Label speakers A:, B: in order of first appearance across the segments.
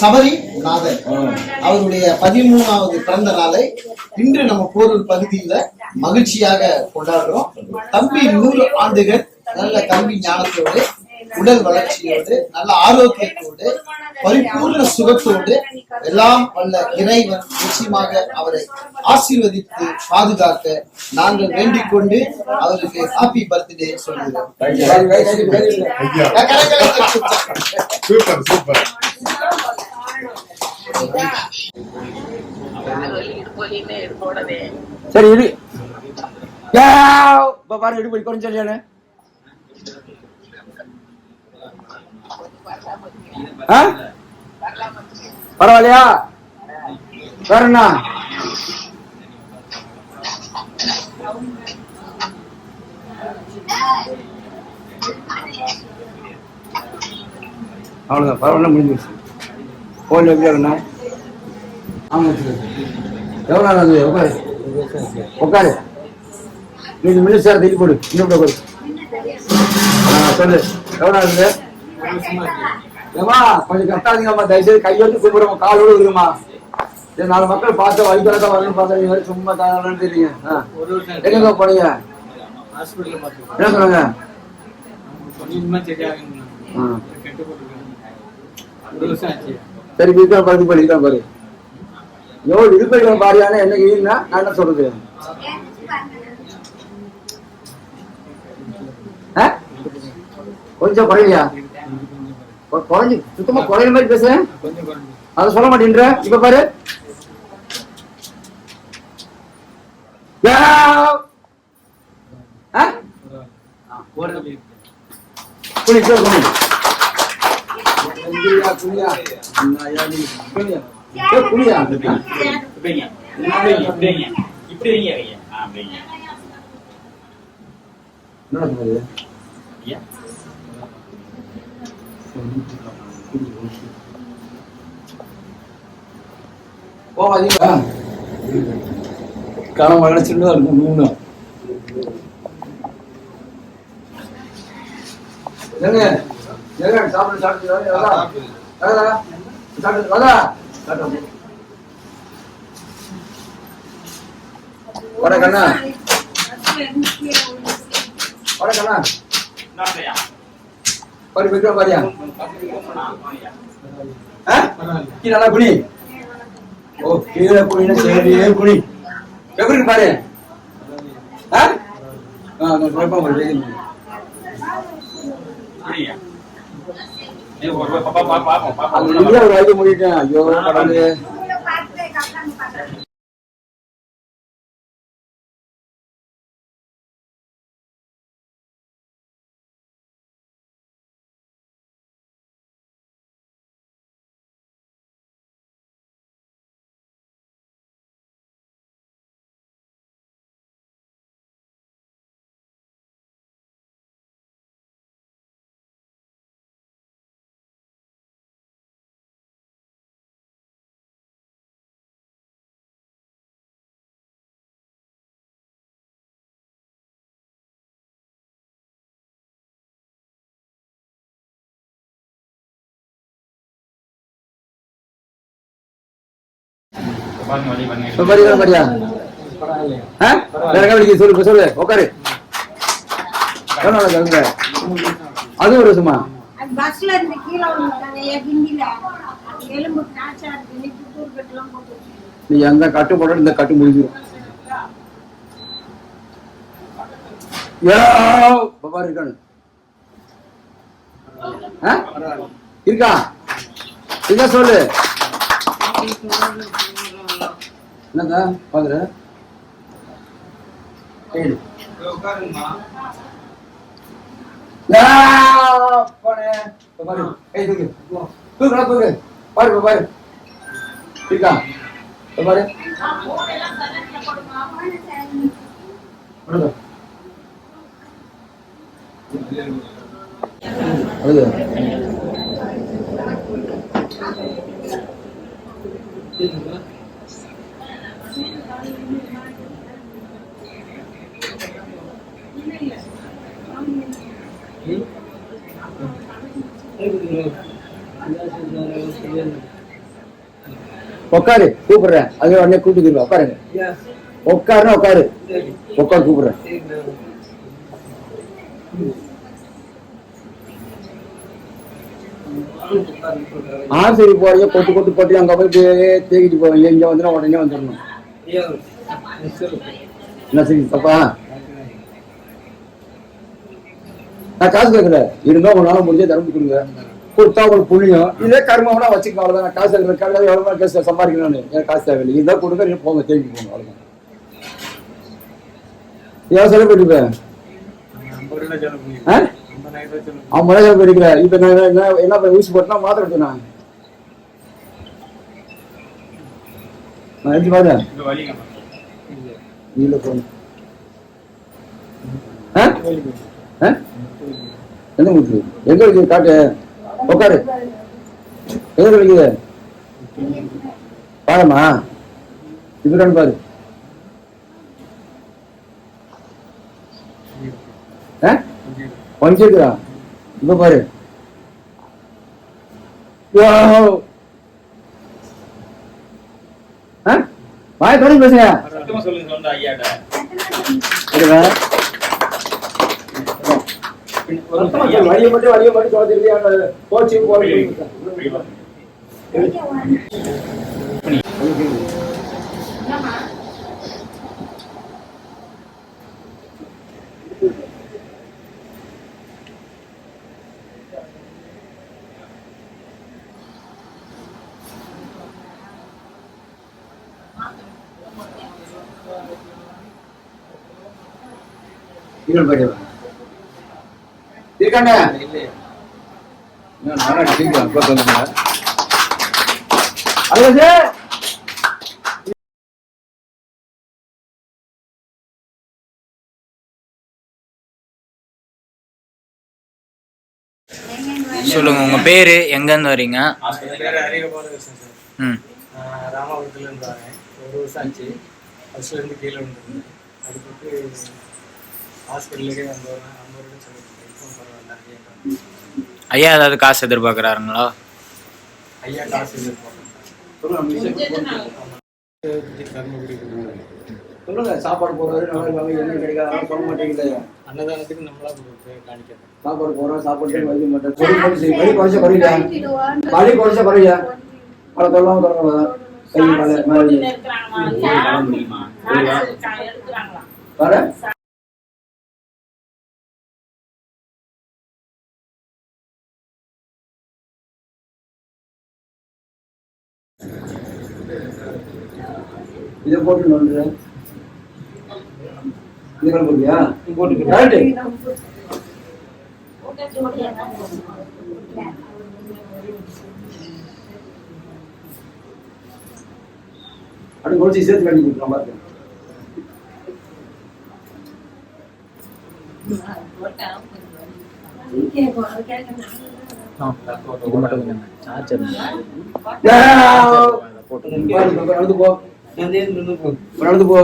A: சபரி நாதர். அவருடைய பதிமூணாவது பிறந்த நாளை இன்று நம்ம போரூர் பகுதியில மகிழ்ச்சியாக கொண்டாடுறோம். தம்பி நூறு ஆண்டுகள் நல்ல கல்வி ஞானத்தோடு உடல் வளர்ச்சியோடு நல்ல ஆரோக்கியத்தோடு பரிபூர்ண சுகத்தோடு எல்லாம் வல்ல இறைவன் நிச்சயமாக அவரை ஆசீர்வதித்து பாதுகாக்க நாங்கள் வேண்டிக் கொண்டு அவருக்கு ஹாப்பி பர்த்டே சொல்கிறோம்.
B: சூப்பர் சூப்பர்
C: சரி இது இப்ப பாரு இடுப்பு குறைஞ்சு ஆ? பரவாயில்லையா? வேற என்ன? அவ்வளவுதான் பரவாயில்ல முடிஞ்சிருச்சு. போன் எப்படி இருக்குண்ணா ஆமா எவ்வளோ நாள் அது உட்காரு. உட்காரு. நீ மினிஸ்டர் திருப்பி போடு. இன்னும் போடு. ஆ, சொல்லு. எவ்வளோ நாள் இருக்கு ஏமா கொஞ்சம் கட்டாதீங்கம்மா தயவுசெய்து கையெழுத்து கும்பிடுமா காலோடு விடுமா சரி நாலு மக்கள் பார்த்து வழிபறக்க வரணும்னு பார்த்தா நீங்க வேற சும்மா தாங்கன்னு தெரியுங்க ஆ. எங்க போனீங்க? என்ன சொன்னாங்க? ஆ. சரி வீட்டுல படுத்து படிக்கலாம் பாரு எவ்வளவு இடுப்பைகளை பாரியான என்ன ஈனா நான் என்ன சொல்றது? கொஞ்சம் குறையிலையா? கொ- குறைஞ்சு சுத்தமா குறையிற மாதிரி
D: குறைஞ்சு
C: அதை சொல்ல மாட்டேன்ற. இப்ப பாரு. யாவ். ஆ?
D: போறது
C: குனி, கீழே குனி. குனியா, குனியா. என்னய்யா நீ? குனியா. ஏய், குனியா.
E: இப்படிங்க இப்படிங்க இப்படி வைங்க வைங்க ஆ அப்படிங்க
C: என்னடா சொன்னது?
E: ஐயா?
C: காலம் வளர சின்னதா இருக்கும் மூணு ஏங்க ஏங்க சாப்பிடு சாப்பிட்டு வரா. வரா. சாப்பிட்டு வரா. சாப்பிட்டு வர கண்ணா. வர கண்ணா.
E: நாளையா
C: விக்ரம் பாரியா? கீழே நல்லா ஓ கீழே சரி எப்படி பாரு? ஆ? நான் குழப்பம்
E: இது ஒரு பாப்பா பாப்பா பாப்பா.
C: அது
E: பாப்பா
C: இந்தியா ஒரு ஐடியா முடிட்டேன். ஐயோ கடவுளே.
D: பரவாயில்லையா
C: ஆ? வேற? சொல்லு சொல்லு. உட்காரு அது ஒரு
F: பஸ்ல இருந்து கீழே எலும்பு இருக்கு நீ
C: அந்த கட்டு போட இந்த கட்டு முடிஞ்சிடும் பாரு இருக்கானு. இருக்கா? சொல்லு. என்னங்க பாக்குற? பாரு. பாரு இருக்கா? பாரு. உட்காரு கூப்பிடுறேன். அது உடனே கூப்பிட்டு உட்காருங்க உட்காருன்னா உட்காரு உட்காரு கூப்பிடுறேன். ஆசிரி போறீங்க கொட்டு கொட்டு போட்டு அங்க போய் தேக்கிட்டு போவீங்க இங்க வந்துடும் உடனே வந்துடணும். என்ன சரி தப்பா? நான் காசு கேட்கல இருந்தா உங்களால முடிஞ்ச தர்மம் கொடுங்க. கொடுத்தா உங்களுக்கு புண்ணியம். இதே கர்மம்னா வச்சுக்க அவ்வளவுதான். நான் காசு எடுக்கிற கடல எவ்வளவு காசு சம்பாதிக்கணும்னு எனக்கு காசு தேவையில்லை. இருந்தா கொடுங்க நீங்க போங்க தேடி போங்க அவ்வளவுதான். ஏன்
D: செலவு செலவு
C: அவன் மழை போயிருக்கிற இப்ப நான் என்ன என்ன பண்ண ஊசி போட்டுனா மாத்திரை நான்? நான் எடுத்து பாரு.
E: இந்த வலிங்க
C: இல்ல போன ஆ? எந்த மூச்சு எங்க இருக்கு? காட்டு. உட்காரு எங்க இருக்குது பாருமா இப்பதான் பாரு. ஆ? வஞ்சிருக்கிறா இப்ப பாரு. வாய் தொடங்கி பேசுங்க
E: சத்தமா சொல்லுங்க சொந்த ஐயாட்ட
C: எடுங்க.
E: ஒரு
C: சத்தமா
E: ஐயா.
C: சொல்லு. வழியை மட்டும் வழியை மட்டும் சொல்லிட்டு அந்த கோச்சிங் போறீங்க
E: இப்படி வா.
C: நானா சொல்லுங்க
B: உங்க பேரு எங்க இருந்து வரீங்க ம்.
D: ராமாபுரத்துல இருந்து வரேன். ஒரு வருஷம் ஆச்சு. ஃபர்ஸ்ட்ல இருந்து கீழே அதுக்கு ஹாஸ்பிட்டலுக்கே வந்து இப்போ பரவாயில்ல ஐயா
B: ஏதாவது காசு எதிர்பார்க்கறாருங்களா?
D: ஐயா காசு எதிர்பார்க்கணும் தர்மபுரி
C: சொல்லுங்க சாப்பாடு போடுறாரு நல்லா இருக்காங்க என்ன கிடைக்காது சொல்ல மாட்டேங்குது
D: அன்னதானத்துக்கு நம்மளா காணிக்கணும்.
C: சாப்பாடு போடுறோம் சாப்பாடு வைக்க மாட்டேன் வழி குறைச்சி வழி குறைச்ச குறையா வழி குறைச்ச குறையா பல தொல்லாம் தொடங்கலாம் கை மேல. மேலே. இதை போட்டு நோண்டு இது கூட போட்டியா போட்டு கரெக்ட் அப்படி குறைச்சி சேர்த்து கட்டி கொடுக்கலாம் பாருங்க நடந்து போ. நடந்து போ. நடந்து போ.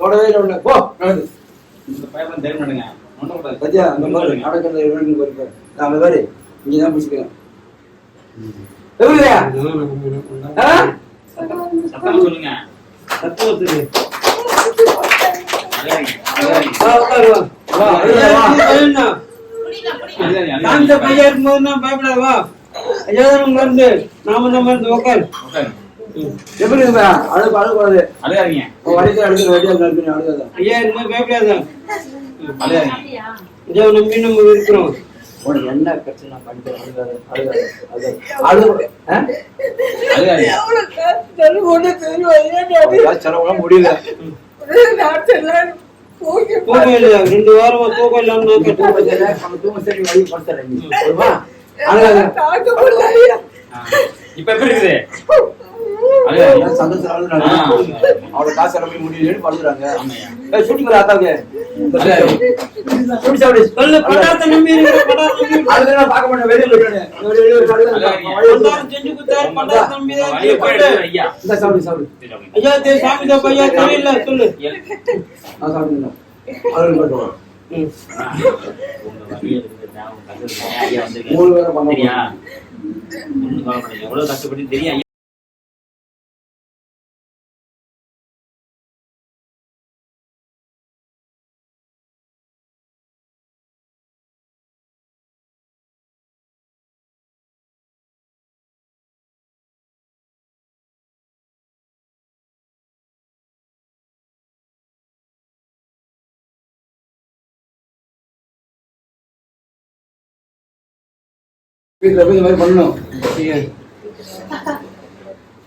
C: வேலை நடந்து.
E: இந்த.
C: பத்தியா அந்த மாதிரி நடக்கிறது எப்படி பாருங்க நான் அந்த மாதிரி இங்க தான் பிடிச்சிக்கிறேன்.
E: சொல்லுங்க.
G: அந்த
E: அழகாரிங்க.
G: பையன் இருக்கும்போது நான் பயப்படாதவா ஐயா மருந்து நாம தான் மருந்து உட்காரு
E: உட்காருங்க.
C: எப்படி இருந்தா அழுக்கு அழுக்கூடாது
E: அழகாரிங்க,
C: வடித்து அழுக்கு அழுக்கு அழுகாத?
G: ஐயா பயப்படாத
E: அழகாரிங்க.
G: ஐயா நம்பி நம்ம இருக்கிறோம்.
C: உனக்கு என்ன பிரச்சனை? பண்ணிட்டு அழுகாத அழுகாத அழுகாத. அழு ஆ?
E: அழகாரிங்க.
C: உனக்கு செலவுலாம் முடியல.
G: தூக்கம் இல்ல ரெண்டு வாரமா தூக்கம் இல்லாம
C: தூங்க சரி வழி படுத்துறேன்
E: இப்ப எப்படி இருக்குது.
C: அவளோட காசு எல்லாம் முடியலன்னு ஆத்தாவுக்கு. Shoot சாப்பிடு.
G: சொல்லு பண்டாரத்தை
E: ஐயா.
C: மூணு
E: எவ்வளவு கஷ்டப்பட்டு தெரியும்
C: வீட்டில் போய் இந்த மாதிரி பண்ணணும்.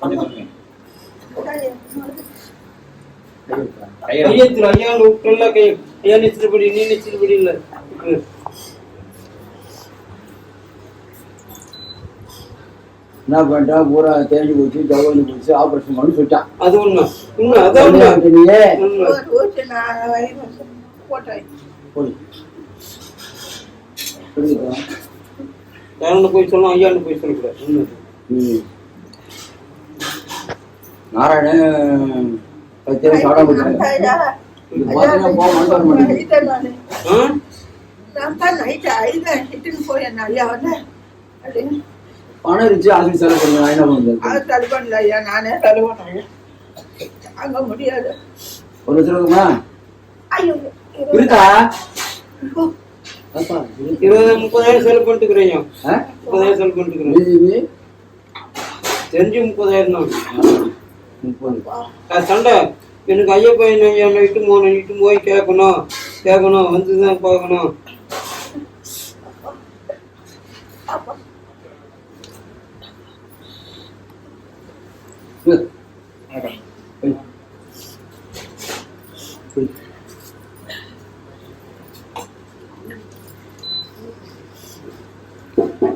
E: பண்ணி கொடுங்க. கையை
G: கையெழுத்துல ஐயா விட்டுல கை ஐயா நிச்சயப்படி நீ நிச்சயப்படி இல்ல. ம்.
C: என்ன பண்ணிட்டா? பூரா தேஞ்சு போச்சு போச்சு ஆப்ரேஷன் பண்ணி சொல்லிட்டான்.
G: அது உண்மை. உண்மை அதான் உண்மை.
C: நீயே
F: போட்டேன்.
C: புரியுதா
G: யாருன்னு போய் சொல்லணும் ஐயான்னு போய் சொல்லக்கூடாது.
C: நாராயணன் பத்திரம் சாட பணம் இருந்துச்சு ஆஃபீஸ் செலவு என்ன பண்ணுறது?
F: அது தள்ளி பண்ணல ஐயா நானே. தள்ளி பண்ணேன் தாங்க முடியாது.
C: ஒரு லட்சம் இருக்குமா?
F: ஐயோ
C: இருக்கா? அப்பா, இருக்கு.
G: இருபது முப்பதாயிரம் செலவு பண்ணிட்டுக்கிறேன்
C: ஆ?
G: முப்பதாயிரம் செலவு பண்ணிட்டுக்கிறேன்
C: மீதி மீதி?
G: தெரிஞ்சு முப்பதாயிரம் தான்.
C: முப்பது.
G: சண்டை. எனக்கு ஐயப்பா என்ன என்னை இட்டு போகணும் இட்டு போய் கேட்கணும். கேட்கணும் வந்து தான் பார்க்கணும்
C: போய். போய்.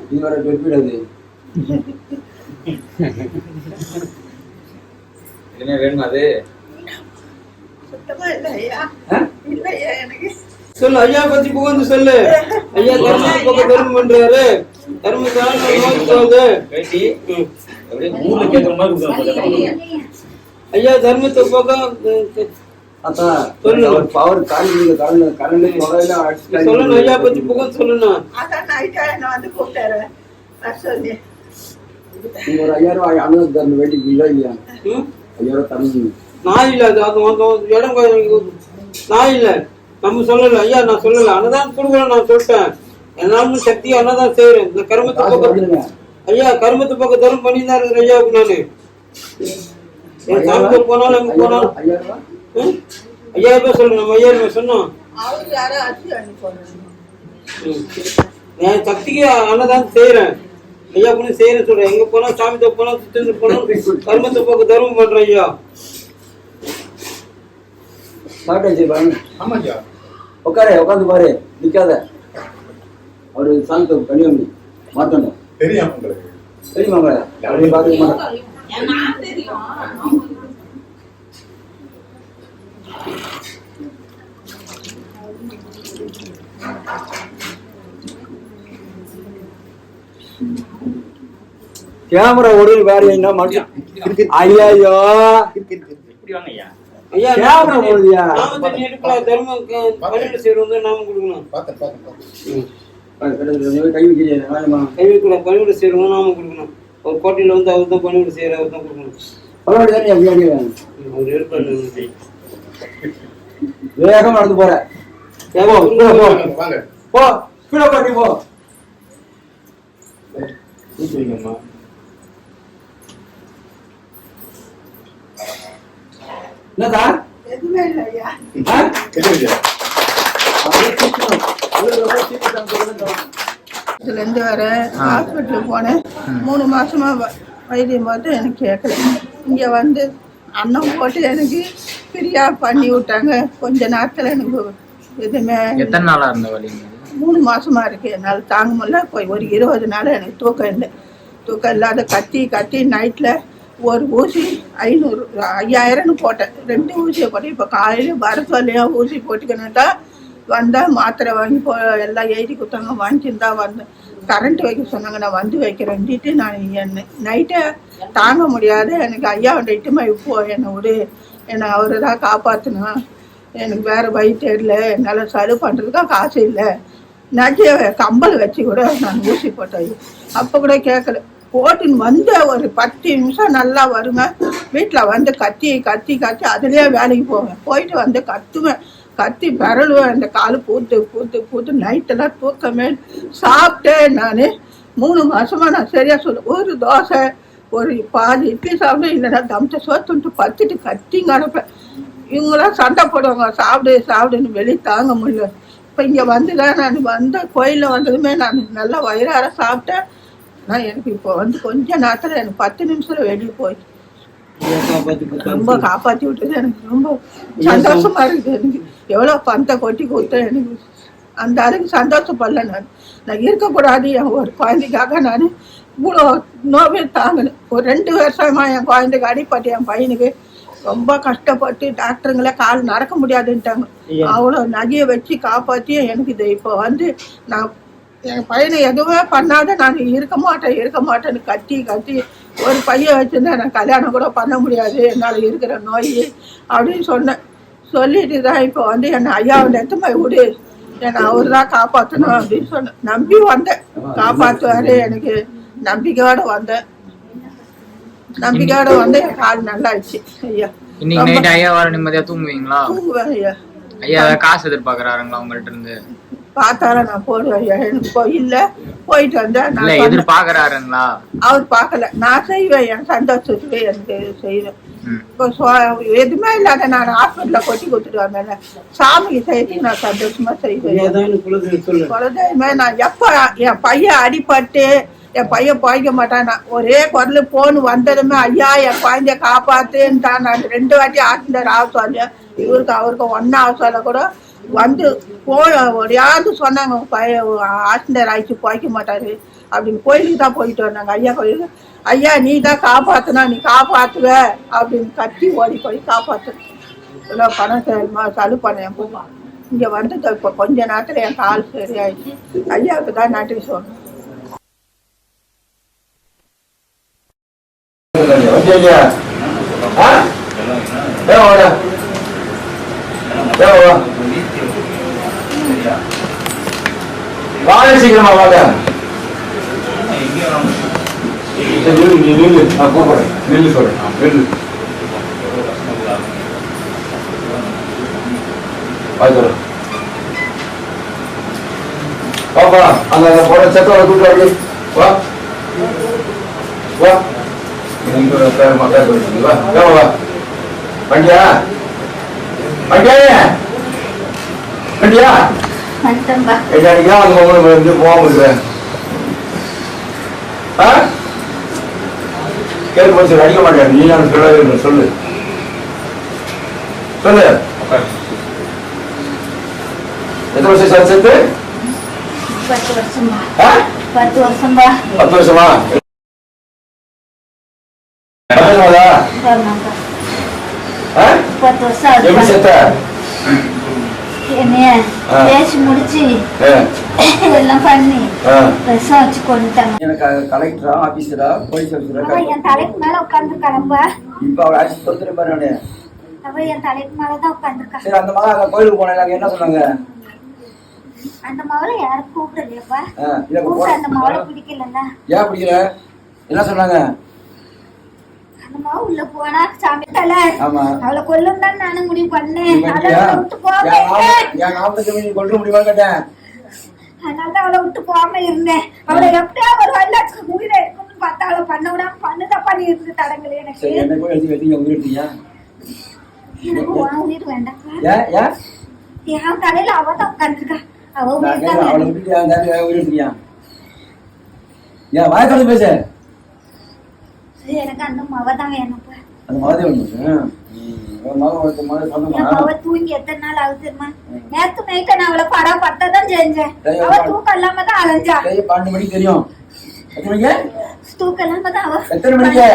C: நீ வர பெருப்பிடாது
E: என்ன வேணுமா அது?
G: சொல்லு ஐயா பத்தி புகழ்ந்து சொல்லு. ஐயா தர்ம பக்கம் தர்மம் பண்றாரு. தர்மத்தால நோய் போகுது
E: மூணு கேட்கற மாதிரி
G: ஐயா தர்மத்தை பக்கம் ம்,
C: அதான்
G: சொல்லு.
C: அவர் பவர் காலையில் முதல்ல அடிச்சு
G: சொல்லணும் ஐயா பத்தி புகழ் சொல்லணும்
F: அதான் நைட்டா என்ன வந்து கூப்பிட்டாரு. நான் சொல்லி.
C: நீங்க ஒரு ஐயாயிரம் ரூபாய் அண்ணன் தரணும் வேண்டிக்கிறீங்களா இல்லையா?
G: ம்?
C: ஐயாயிரம் தரணும்.
G: நான் இல்ல அது அது வந்து இடம் நான் இல்ல. நம்ம சொல்லல ஐயா நான் சொல்லல. அன்னதான் கொடுக்கல நான் சொல்லிட்டேன். என்னாலும் சக்தி அன்னதான் செய்யறேன் இந்த கருமத்து பக்கம் ஐயா கருமத்து பக்கம் தரம் பண்ணி தான் இருக்கிற ஐயாவுக்கு நானு போனாலும் போனாலும்
C: ஐயாயிரம் ரூபாய்
G: ம்? ஐயாயிரம் ரூபாய் சொல்லு நம்ம ஐயாயிரம் ரூபாய் சொன்னோம்.
F: அவர் யாரும் அரிசி அனுப்பி போடுறாங்க
G: ம். என் சக்திக்கு அன்னதான் செய்யறேன் ஐயா பண்ணி செய்யறேன் சொல்றேன். எங்க போனா சாமி தப்பு போனா சுத்தி போனா கருமத்து பக்கம் தர்மம் பண்றேன் ஐயா.
C: சாப்பிட்டாச்சு பாருங்க.
A: ஆமாஜா
C: உட்காரு உட்காந்து பாரு. நிக்காத. அவரு சாமி கனியாமி மாத்தணும்.
H: தெரியும் உங்களுக்கு.
C: தெரியுமா உங்களை? அப்படியே பார்த்துக்க மாட்டேன் கேமரா ஒருவர் வேற என்ன மனுஷன் ஐயோ. கேமரா
H: பார்த்தேன்
C: கை
G: கைவிக்கூட பணிவிட செய்யறவங்க நாம கொடுக்கணும். ஒரு கோட்டையில வந்து அவர் தான் பணிவிட செய்யற அவர் தான் கொடுக்கணும்.
C: தானே வேணும்
G: அவர் இருப்பாரு
C: வேகமா நடந்து போற. போ, கீழே பண்ணி போ
H: கூப்பிடுங்கம்மா
C: என்னதா
F: எதுவுமே இல்லை ஐயா
C: ஆ?
H: தெரியுங்க
C: அப்படியே தூக்கணும். அழுகுற
F: இதுல இருந்து வர ஹாஸ்பிட்டலுக்கு போனேன். மூணு மாசமா வ- வைத்தியம் பார்த்து எனக்கு கேட்கல இங்க வந்து அன்னம் போட்டு எனக்கு ஃப்ரீயா பண்ணி விட்டாங்க. கொஞ்ச நேரத்துல எனக்கு எதுவுமே
B: எத்தனை நாளா இருந்த வலிங்க
F: மூணு மாசமா இருக்கு. என்னால் தாங்க முடியல. போய் ஒரு இருபது நாள் எனக்கு தூக்கம் இல்லை. தூக்கம் இல்லாத கத்தி கத்தி நைட்டில் ஒரு ஊசி ஐநூறு ஐயாயிரம்னு போட்டேன். ரெண்டு ஊசியை போட்டேன். இப்போ காலையில் வர ஊசி போட்டுக்கணுட்டா வந்தால் மாத்திரை வாங்கி போ எல்லாம் எழுதி கொடுத்தாங்க. வாங்கியிருந்தா வந்தேன் கரண்ட் வைக்க சொன்னாங்க. நான் வந்து வைக்கிறேன்ட்டு நான் என்ன நைட்டை தாங்க முடியாது. எனக்கு ஐயா இட்டுமா இப்போ என்னை விடு. என்னை அவரை தான் காப்பாற்றணும் எனக்கு வேறு வழி தெரியல. என்னால் செலவு பண்ணுறதுக்கும் காசு இல்லை. நகைய கம்பல் வச்சு கூட நான் ஊசி போட்டேன் அப்போ கூட கேட்கல போட்டுன்னு வந்து ஒரு பத்து நிமிஷம் நல்லா வருங்க. வீட்டில் வந்து கத்தி கத்தி கத்தி அதுலேயே வேலைக்கு போவேன். போயிட்டு வந்து கத்துவேன். கத்தி பரலுவேன் அந்த காலு பூத்து பூத்து பூத்து நைட்டெல்லாம் தூக்கமே சாப்பிட்டேன் நான். மூணு மாசமா நான் சரியா சொல்ல ஒரு தோசை ஒரு பாதி இட்லி சாப்பிட்டு இல்லைன்னா தம்ச சோத்துன்ட்டு பத்துட்டு கத்திங்க அனுப்பேன் இவங்களாம் சண்டை போடுவாங்க. சாப்பிடு சாப்பிடுன்னு வெளியே தாங்க முடியல. இப்போ இங்கே வந்துதான் நான் வந்த கோயிலில் வந்ததுமே நான் நல்லா வயிறார சாப்பிட்டேன். நான் எனக்கு இப்போ வந்து கொஞ்ச நேரத்தில் எனக்கு பத்து நிமிஷத்துல வெளியே போய் ரொம்ப காப்பாற்றி விட்டது. எனக்கு ரொம்ப சந்தோஷமா இருக்குது. எனக்கு எவ்வளோ பந்தை கொட்டி கொடுத்தேன். எனக்கு அந்த அளவுக்கு சந்தோஷப்படல நான். நான் இருக்கக்கூடாது. என் ஒரு குழந்தைக்காக நான் இவ்வளோ நோவே தாங்கினேன். ஒரு ரெண்டு வருஷமா என் குழந்தைக்கு அடிப்பட்டு என் பையனுக்கு ரொம்ப கஷ்டப்பட்டு டாக்டருங்களே கால் நடக்க முடியாதுன்ட்டாங்க. அவ்வளோ நகையை வச்சு காப்பாற்றி எனக்கு இது இப்போ வந்து நான் என் பையனை எதுவுமே பண்ணாத நான் இருக்க மாட்டேன் இருக்க மாட்டேன்னு கத்தி கத்தி ஒரு பையன் வச்சுருந்தா நான் கல்யாணம் கூட பண்ண முடியாது என்னால் இருக்கிற நோய் அப்படின்னு சொன்னேன். சொல்லிட்டு தான் இப்போ வந்து என்னை ஐயாவை எடுத்து போய் விடு என்னை அவர் தான் காப்பாற்றணும் அப்படின்னு சொன்னேன். நம்பி வந்தேன். காப்பாற்றுவாரு எனக்கு நம்பிக்கையோட வந்தேன். நம்பிக்கையோட வந்து என் கால் நல்லாயிடுச்சு. ஐயா
B: இன்னைக்கு நைட் ஐயா வர நிம்மதியா தூங்குவீங்களா?
F: தூங்குவேன் ஐயா.
B: ஐயா காசு எதிர்பார்க்கறாருங்களா உங்கள்ட்ட இருந்து?
F: பார்த்தாலும் நான் போடுவேன் ஐயா. எனக்கு போய் இல்லை. போயிட்டு வந்தேன்
B: இல்ல
F: நான் சொன்னேன்.
B: எதிர்பார்க்கறாருங்களா?
F: அவர் பார்க்கல. நான் செய்வேன். என் சந்தோஷத்துக்கு எனக்கு செய்வேன்.
B: ம்.
F: இப்போ சொ- எதுவுமே இல்லாத நான் ஹாஸ்பிட்டலில் கொட்டி கொடுத்துட்டு வந்தேன்ல. சாமிக்கு செய்யறதுக்கு நான் சந்தோஷமா செய்வேன்.
G: சொல்லு
F: குலதெய்வமே நான் எப்போ என் பையன் அடிபட்டு என் பையன் பாய்க்க மாட்டான். நான் ஒரே குரல் போன் வந்ததுமே ஐயா என் குழந்தைய காப்பாத்துன்ட்டான். நான் ரெண்டு வாட்டி ஆசிரியர் ஆக சொன்னேன் இவருக்கு அவருக்கு ஒன்றும் ஆக சொல்ல கூட வந்து போ சொன்னாங்க உன் பையன் ஆக்சிடென்ட் ஆயிடுச்சு பாய்க்க மாட்டாரு. அப்படின்னு கோயிலுக்கு தான் போயிட்டு வந்தாங்க. ஐயா கோயிலுக்கு ஐயா நீ தான் காப்பாத்தினா நீ காப்பாத்துவ. அப்படின்னு கத்தி ஓடி போய் காப்பாத்து. இவ்வளோ பணம் சரிமா சலு பண்ணேன் போமா. இங்கே வந்து இப்போ கொஞ்ச நேரத்தில் என் கால் சரியாயிடுச்சு. ஐயாவுக்கு தான் நன்றி சொன்னேன்
C: வண்டியா இல்லையா ஆ ஏன் வாடா ஏன் வா வாங்க சீக்கிரமா வாங்க சரி, நில்லு, நீ நில்லு நான் கூப்பிடுறேன் நில்லு சொல்றேன் நில்லு வாய் தர பாப்பா அந்த அந்த போட செத்தோட கூட்டு அப்படி வா வா வண்டியா வண்டியா வண்டியா என்னைக்கா அந்த வந்து போச்சு அடிக்க மாட்டேன் நீ நான் சொல்லு சொல்லு எத்தனை வருஷம் சார் சேர்த்து
I: பத்து வருஷம்பா
C: ஆ
I: பத்து வருஷம்பா
C: பத்து வருஷமா? பத்து
I: வருஷம்
C: எப்படி.
I: பேசி முடிச்சு எல்லாம் பண்ணி. விஷம் வச்சு கொண்டுட்டாங்க
C: எனக்கு கலெக்டரா ஆபீசரா போலீஸ் ஆபீசரா
I: என் தலைக்கு மேல உட்காந்துருக்காரம்பா
C: இப்ப அவர் ஆட்சி பொறுத்துட்டு பாரு நானு
I: அவ என் தலைக்கு மேலதான் உட்காந்துருக்கா
C: சரி அந்த மகன் அங்க கோயிலுக்கு போனேன் நாங்க என்ன சொன்னாங்க
I: அந்த மகளை யாரும் கூப்பிடலையப்பா கூப்பிட அந்த மகளை
C: போ-
I: பிடிக்கலல்ல
C: ஏன் பிடிக்கல என்ன சொன்னாங்க
I: மக உள்ள போனா சாமி தலை. அவளை கொல்லும் தான் நானும் முடிவு பண்ணேன்.
C: கொல்ல முடியுமா கேட்டேன்
I: அதனால தான் அவளை விட்டு போகாம இருந்தேன். அவளை எப்படியா ஒரு வல்ல உயிரை எடுக்கணும்னு பார்த்தா அவளை பண்ண விடாம பண்ணுதா பண்ணி இருந்து தடங்கள் எனக்கு.
C: உயிர் ஏன்
I: என் தலையில அவ தான் உட்காந்துருக்கா அவ உயிர் தான்
C: ஏன் வாய் பேச.
I: எனக்கு அந்த மவ தான் வேணும்ப்பா
C: அந்த மாதிரி
I: மவ தூங்கி எத்தனை நாள் ஆகுது தெரியுமா? நேத்து நைட்டு நான் அவளை படம் பட்டதான் செஞ்சேன்.
C: சரி,
I: அவ
C: அவ-
I: தூக்கம் இல்லாம தான் அலைஞ்சா.
C: சரி, பன்னெண்டு மணிக்கு தெரியும். எத்தனை மணிக்கு?
I: தூக்கம் இல்லாம தான் அவ
C: எத்தனை மணிக்கு?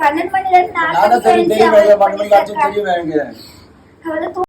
I: பன்னெண்டு மணில இருந்து நாலு
C: நானும்
I: மணிக்கு
C: தெரியும்
I: எழுந்து
C: தெரியும்
I: அவளை